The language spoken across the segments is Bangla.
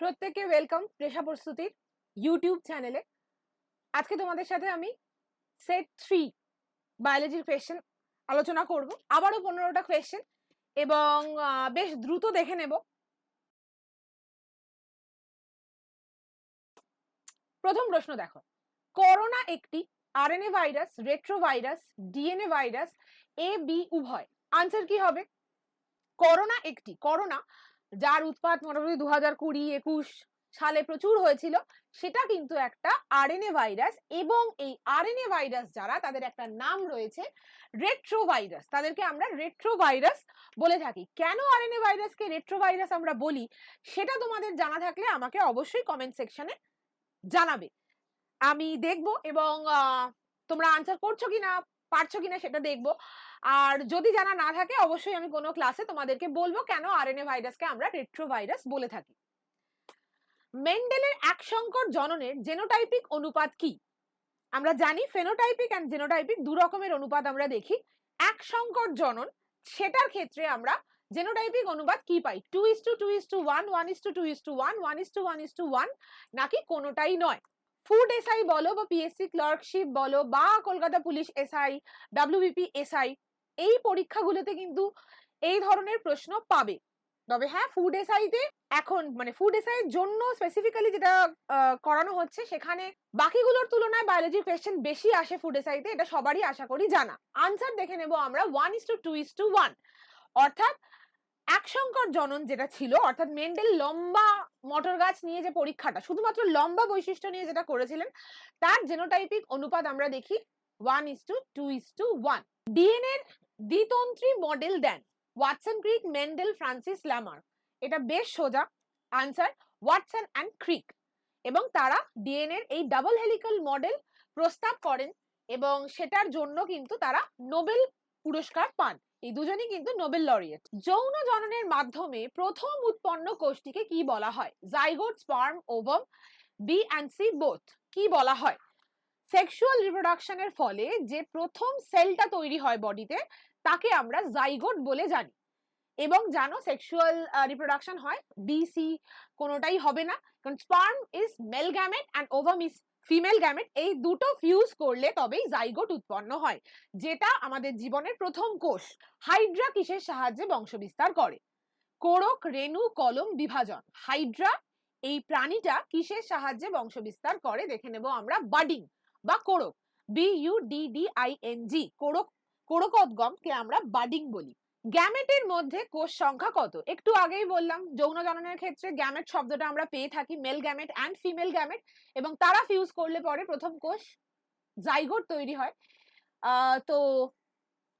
প্রত্যেককে ওয়েলকাম পেশা প্রস্তুতির ইউটিউব চ্যানেলে আজকে তোমাদের সাথে আমি সেট থ্রি বায়োলজির কোয়েশ্চেন আলোচনা করব। আবারও পনেরোটা কোয়েশ্চেন এবং বেশ দ্রুত দেখে নেব। প্রথম প্রশ্ন দেখো। করোনা একটি RNA virus retro virus DNA virus A B উভয়। আনসার কি হবে? করোনা একটি, করোনা যার উৎপাত মোটামুটি দু হাজার কুড়ি, একুশ সালে প্রচুর হয়েছিল, সেটা কিন্তু একটা আরএনএ ভাইরাস এবং এই আরএনএ ভাইরাস যারা, তাদের একটা নাম রয়েছে রেট্রো ভাইরাস তাদেরকে আমরা রেট্রো ভাইরাস বলে থাকি। কেন আর আরএনএ ভাইরাসকে রেট্রো ভাইরাস আমরা বলি, সেটা তোমাদের জানা থাকলে আমাকে অবশ্যই কমেন্ট সেকশনে জানাবে। আমি দেখব এবং তোমরা আনসার করছ কিনা? পারছ কিনা সেটা দেখব। আর যদি জানা না থাকে, অবশ্যই আমি কোনো ক্লাসে তোমাদেরকে বলব কেন আরএনএ ভাইরাসকে আমরা রেট্রো ভাইরাস বলে থাকি। মেন্ডেলের এক সংকর জননের জেনোটাইপিক অনুপাত কি? আমরা জানি ফেনোটাইপিক অ্যান্ড জেনোটাইপিক দু রকমের অনুপাত আমরা দেখি। এক সংকর জনন, সেটার ক্ষেত্রে আমরা জেনোটাইপিক অনুপাত কি পাই? Two is to two is to one one is to two is to one one is to one is to one নাকি কোনোটাই নয়। ফুড এসআই বলো বা পিএসসি ক্লার্কশিপ বলো বা Kolkata police SI WBP SI এই পরীক্ষাগুলোতে কিন্তু এই ধরনের প্রশ্ন পাবে। তবে হ্যাঁ ফুড এসআইতে এখন মানে ফুড এসআই এর জন্য স্পেসিফিক্যালি যেটা করানো হচ্ছে, সেখানে বাকিগুলোর তুলনায় বায়োলজি কোয়েশ্চেন বেশি আসে ফুড এসআইতে এটা সবারই আশা করি জানা। আনসার দেখে নেব আমরা one is to two is to one অর্থাৎ এক সংকর জনন যেটা ছিল, অর্থাৎ মেন্ডেল লম্বা মটর গাছ নিয়ে যে পরীক্ষাটা, শুধুমাত্র লম্বা বৈশিষ্ট্য নিয়ে যেটা করেছিলেন, তার জেনোটাইপিক অনুপাত আমরা দেখি one is two two is two one DNA এর দ্বিতন্ত্রী model then Watson Crick Mendel Francis Lamarck এটা বেশ সোজা আনসার ওয়াটসন অ্যান্ড ক্রিক এবং তারা ডিএনএ এর এই ডাবল হেলিক্যাল মডেল প্রস্তাব করেন এবং সেটার জন্য কিন্তু তারা নোবেল পুরস্কার পান। এই দুজনই কিন্তু নোবেল লরিয়েট। যৌন জননের মাধ্যমে প্রথম উৎপন্ন কোষটিকে কি বলা হয়? Zygote sperm ovum B and C both কি বলা হয়? সেক্সুয়াল রিপ্রোডাকশনের ফলে যে প্রথম সেলটা তৈরি হয় বডিতে, তাকে আমরা জাইগোট বলে জানি। এবং জানো সেক্সুয়াল রিপ্রোডাকশন হয় বিসি কোনোটাই হবে না। কারণ sperm is male gamete and ovum is female gamete এই দুটো ফিউজ করলে তবেই জাইগোট উৎপন্ন হয়, যেটা আমাদের জীবনের প্রথম কোষ। হাইড্রা কিসের সাহায্যে বংশবিস্তার করে? কোরক, রেণু, কলম, বিভাজন। হাইড্রা এই প্রাণীটা কিসের সাহায্যে বংশবিস্তার করে? দেখে নেব আমরা বাডিং বা কোরক। B U D D I N G কোরক, কোরকোদ্গমকে আমরা বাডিং বলি। গ্যামেটের মধ্যে কোষ সংখ্যা কত? একটু আগেই বললাম, যৌন জননের ক্ষেত্রে গ্যামেট শব্দটা আমরা পেয়ে থাকি male gamete and female gamete এবং তারা ফিউজ করলে পরে প্রথম কোষ জাইগোট তৈরি হয়। তো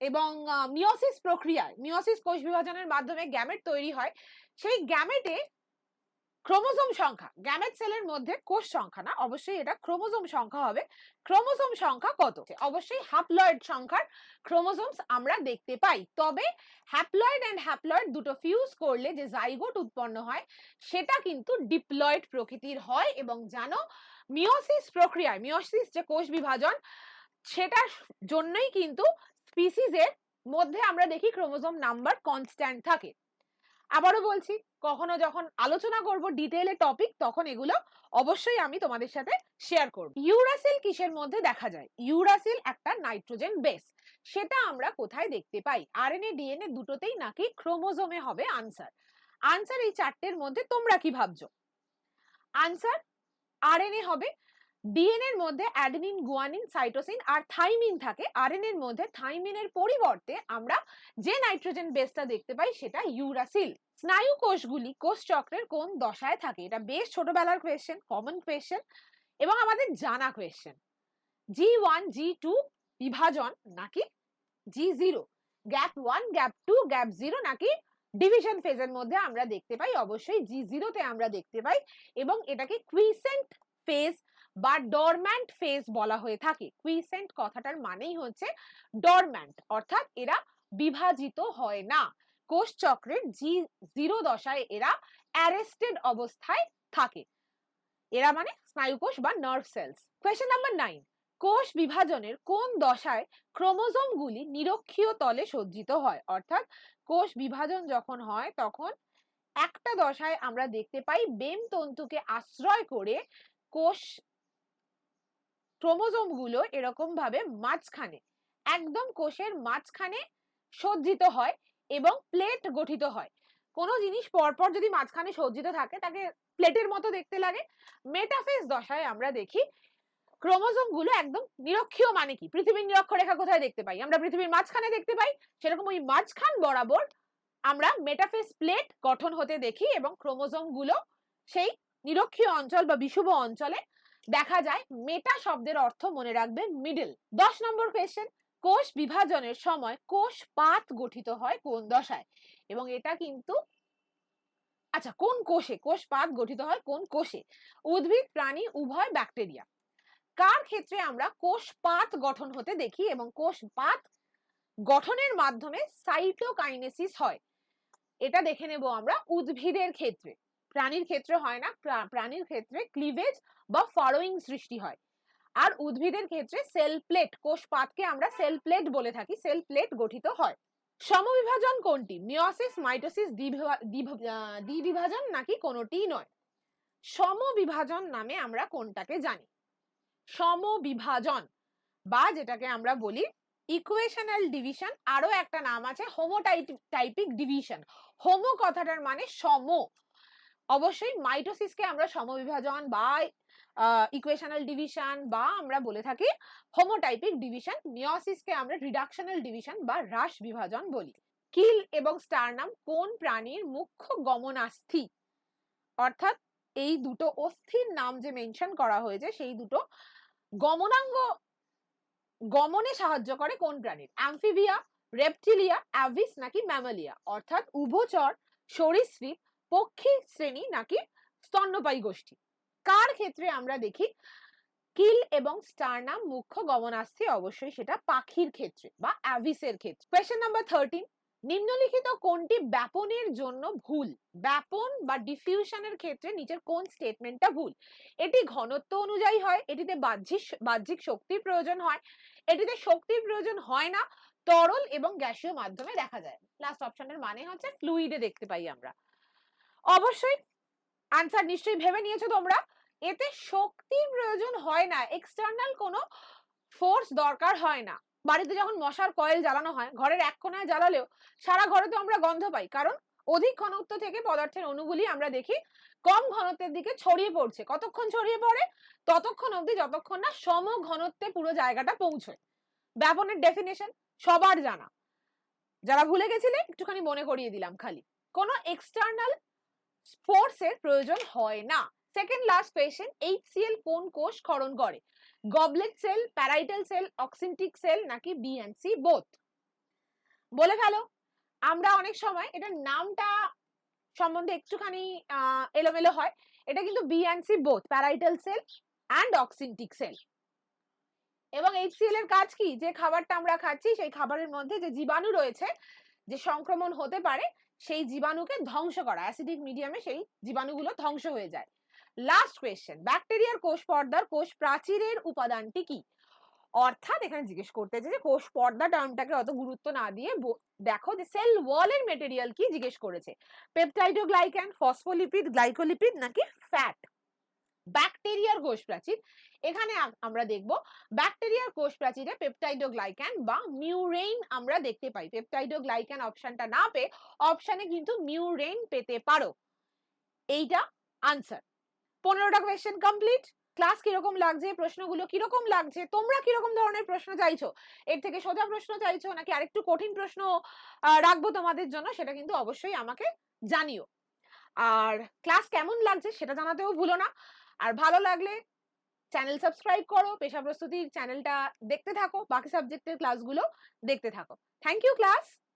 এবং মিওসিস প্রক্রিয়ায় মিওসিস কোষ বিভাজনের মাধ্যমে গ্যামেট তৈরি হয়। সেই গ্যামেটে ক্রোমোজোম সংখ্যা। গ্যামেট সেলের মধ্যে কোষ সংখ্যা না, অবশ্যই এটা ক্রোমোজোম সংখ্যা হবে। ক্রোমোজোম সংখ্যা কত? অবশ্যই হ্যাপ্লয়েড সংখ্যার ক্রোমোজোমস আমরা দেখতে পাই। তবে হ্যাপ্লয়েড এন্ড হ্যাপ্লয়েড দুটো ফিউজ করলে যে জাইগোট উৎপন্ন হয়, সেটা কিন্তু ডিপ্লয়েড প্রকৃতির হয় এবং জানো মিওসিস প্রক্রিয়ায় মিওসিস যে কোষ বিভাজন, সেটার জন্যই কিন্তু স্পিসিসের মধ্যে আমরা দেখি ক্রোমোজোম নাম্বার কনস্ট্যান্ট থাকে। আবারও বলছি, কখনো যখন আলোচনা করব ডিটেইলে টপিক তখন এগুলো অবশ্যই আমি তোমাদের সাথে শেয়ার করব। ইউরাসিল কিসের মধ্যে দেখা যায়? ইউরাসিল একটা নাইট্রোজেন বেস সেটা আমরা কোথায় দেখতে পাই? আরএনএ ডিএনএ দুটোতেই নাকি ক্রোমোজোমে হবে আনসার আনসার এই চারটের মধ্যে তোমরা কি ভাবছ? আনসার আরএনএ হবে ডিএনএর মধ্যে অ্যাডেনিন গুয়ানিন সাইটোসিন আর থাইমিন থাকে। আরএনএর মধ্যে থাইমিনের পরিবর্তে আমরা যে নাইট্রোজেন বেসটা দেখতে পাই সেটা ইউরাসিল স্নায়ু কোষগুলি কোষ চক্রের কোন দশায় থাকে? এটা বেশ ছোটবেলার কোয়েশ্চেন কমন কোয়েশ্চেন এবং আমাদের জানা question G one G two বিভাজন নাকি G zero gap one gap two gap zero নাকি ডিভিশন ফেজের মধ্যে আমরা দেখতে পাই। অবশ্যই জি জিরোতে আমরা দেখতে পাই এবং এটাকে কুইসেন্ট ফেজ বা ডরম্যান্ট ফেজ বলা হয়ে থাকে। কুইসেন্ট কথাটার মানেই হচ্ছে ডরম্যান্ট অর্থাৎ এরা বিভাজিত হয় না। কোষ চক্রের জি জিরো দশায় এরা অ্যারেস্টেড অবস্থায় থাকে। এরা মানে স্নায়ুকোষ বা nerve cells question number nine কোষ বিভাজনের কোন দশায় ক্রোমোজোমগুলি নিরক্ষীয় তলে সজ্জিত হয়? অর্থাৎ কোষ বিভাজন যখন হয়, তখন একটা দশায় আমরা দেখতে পাই বেম তন্তুকে আশ্রয় করে কোষ ক্রোমোজোমগুলো এরকম ভাবে মাঝখানে, একদম কোষের মাঝখানে সজ্জিত হয় এবং প্লেট গঠিত হয়। কোনো জিনিস পরপর যদি মাঝখানে সজ্জিত থাকে, তাকে প্লেটের মতো দেখতে লাগে। মেটাফেজ দশায় আমরা দেখি ক্রোমোজোমগুলো একদম নিরক্ষীয় মানে কি? পৃথিবীর নিরক্ষরেখা কোথায় দেখতে পাই? আমরা পৃথিবীর মাঝখানে দেখতে পাই, সেরকম ওই মাঝখান বরাবর আমরা মেটাফেজ প্লেট গঠন হতে দেখি এবং ক্রোমোজোমগুলো সেই নিরক্ষীয় অঞ্চল বা বিষুব অঞ্চলে দেখা যায় মেটা শব্দের অর্থ মনে রাখবে মিডল দশ নম্বর কোয়েশ্চেন কোষ বিভাজনের সময় কোষ পাত গঠিত হয় কোন দশায়? এবং এটা কিন্তু আচ্ছা কোন কোষে? কোষ পাত গঠিত হয় কোন কোষে? উদ্ভিদ, প্রাণী, উভয় ব্যাকটেরিয়া কার ক্ষেত্রে আমরা কোষ পাত গঠন হতে দেখি এবং কোষ পাত গঠনের মাধ্যমে সাইটোকাইনেসিস হয়? এটা দেখে নেব আমরা উদ্ভিদের ক্ষেত্রে। প্রাণীর ক্ষেত্রে হয় না প্রাণীর ক্ষেত্রে ক্লিভেজ বা ফারোয়িং সৃষ্টি হয়। আর উদ্ভিদের ক্ষেত্রে সেল প্লেট কোষ পাতকে আমরা সেল প্লেট বলে থাকি সেল প্লেট গঠিত হয়। সমবিভাজন কোনটি? মিওসিস মাইটোসিস দ্বিবিভাজন নাকি কোনোটিই নয়। সমবিভাজন নামে আমরা কোনটাকে জানি? সমবিভাজন বা যেটাকে আমরা বলি ইকুয়েশনাল ডিভিশন আরও একটা নাম আছে হোমোটাইপিক ডিভিশন হোমো কথাটার মানে সম। অবশ্যই মাইটোসিসকে আমরা সমবিভাজন বা ইকুয়েশনাল ডিভিশন বা আমরা বলে থাকি হোমোটাইপিক ডিভিশন মিওসিসকে আমরা রিডাকশনাল ডিভিশন বা হ্রাস বিভাজন বলি। কিল এবং স্টারনাম কোন প্রাণীর মুখ্য গমনাস্থি? অর্থাৎ এই দুটো অস্থির নাম যে মেনশন করা হয়েছে, সেই দুটো গমনাঙ্গ, গমনে সাহায্য করে কোন প্রাণীর? অ্যামফিবিয়া রেপটিলিয়া অ্যাভিস নাকি ম্যামালিয়া অর্থাৎ উভচর সরীসৃপ পক্ষী শ্রেণি নাকি স্তন্যপায়ী গোষ্ঠী? কার ক্ষেত্রে আমরা দেখি কিল এবং স্টারনাম মুখ্য গমনাস্থি অবশ্যই সেটা পাখির ক্ষেত্রে বা অ্যাভিসের ক্ষেত্রে। কোয়েশ্চেন নাম্বার থার্টিন নিম্নলিখিত কোনটি ব্যাপনের জন্য ভুল? ব্যাপন বা ডিফিউশনের ক্ষেত্রে নিচের কোন স্টেটমেন্টটা ভুল? এটি ঘনত্ব অনুযায়ী হয়, এটিতে বাহ্যিক বাহ্যিক শক্তির প্রয়োজন হয়, এটিতে শক্তির প্রয়োজন হয় না, তরল এবং গ্যাসীয় মাধ্যমে দেখা যায় লাস্ট অপশনের মানে হচ্ছে ফ্লুইডে দেখতে পাই আমরা। অবশ্যই আনসার নিশ্চয়ই ভেবে নিয়েছো তোমরা। এতে শক্তির প্রয়োজন হয় না এক্সটার্নাল কোনো ফোর্স দরকার হয় না। বাড়িতে যখন মশার কয়েল জ্বালানো হয়, ঘরের এক কোনায় জ্বালালেও সারা ঘরে তো আমরা গন্ধ পাই, কারণ অধিক ঘনত্ব থেকে পদার্থের অণুগুলি আমরা দেখি কম ঘনত্বের দিকে ছড়িয়ে পড়ছে। কতক্ষণ ছড়িয়ে পড়ে? ততক্ষণ অবধি, যতক্ষণ না সম ঘনত্বে পুরো জায়গাটা পৌঁছয়। ব্যাপনের ডেফিনেশন সবার জানা। যারা ভুলে গেছিলে, একটুখানি মনে করিয়ে দিলাম খালি। কোনো এক্সটার্নাল ফোর্সের প্রয়োজন হয় না। সেকেন্ড লাস্ট কোয়েশ্চেন এইচসিএল কোন কোষ ক্ষরণ করে? Goblet cell parietal cell oxyntic cell নাকি বিএনসি বোথ বলে ফেলো। আমরা অনেক সময় এটার নামটা সম্বন্ধে একটুখানি এলোমেলো হয়। এটা কিন্তু B and C both parietal cell and oxyntic cell এবং এইচসিএল এর কাজ কি? যে খাবারটা আমরা খাচ্ছি, সেই খাবারের মধ্যে যে জীবাণু রয়েছে, যে সংক্রমণ হতে পারে সেই জীবাণুকে ধ্বংস করা অ্যাসিডিক মিডিয়ামে সেই জীবাণুগুলো ধ্বংস হয়ে যায়। লাস্ট কোয়েশ্চেন ব্যাকটেরিয়ার কোষ পর্দার কোষ প্রাচীরের উপাদানটি কি? অর্থাৎ এখানে জিজ্ঞেস করতে যে কোষ পর্দা টার্মটাকে অত গুরুত্ব না দিয়ে দেখো যে সেল ওয়ালের মেটেরিয়াল কি জিজ্ঞেস করেছে? পেপটাইডোগ্লাইক্যান ফসফোলিপিড গ্লাইকোলিপিড নাকি ফ্যাট ব্যাকটেরিয়ার কোষ প্রাচীর এখানে আমরা দেখব ব্যাকটেরিয়ার কোষ প্রাচীরে পেপটাইডোগ্লাইক্যান বা মিউরেইন আমরা দেখতে পাই। পেপটাইডোগ্লাইক্যান অপশনটা না পেয়ে অপশনে কিন্তু মিউরেইন পেতে পারো। এইটা আনসার পনেরোটা কোয়েশ্চেন কমপ্লিট ক্লাস কীরকম লাগছে? প্রশ্নগুলো কীরকম লাগছে? তোমরা কীরকম ধরনের প্রশ্ন চাইছো? এর থেকে সোজা প্রশ্ন চাইছো? নাকি আরেকটু কঠিন প্রশ্ন রাখব তোমাদের জন্য? সেটা কিন্তু অবশ্যই আমাকে জানিও। আর ক্লাস কেমন লাগছে সেটা জানাতেও ভুলো না। আর ভালো লাগলে চ্যানেল সাবস্ক্রাইব করো পেশা প্রস্তুতির চ্যানেলটা দেখতে থাকো, বাকি সাবজেক্টের ক্লাসগুলো দেখতে থাকো। Thank you class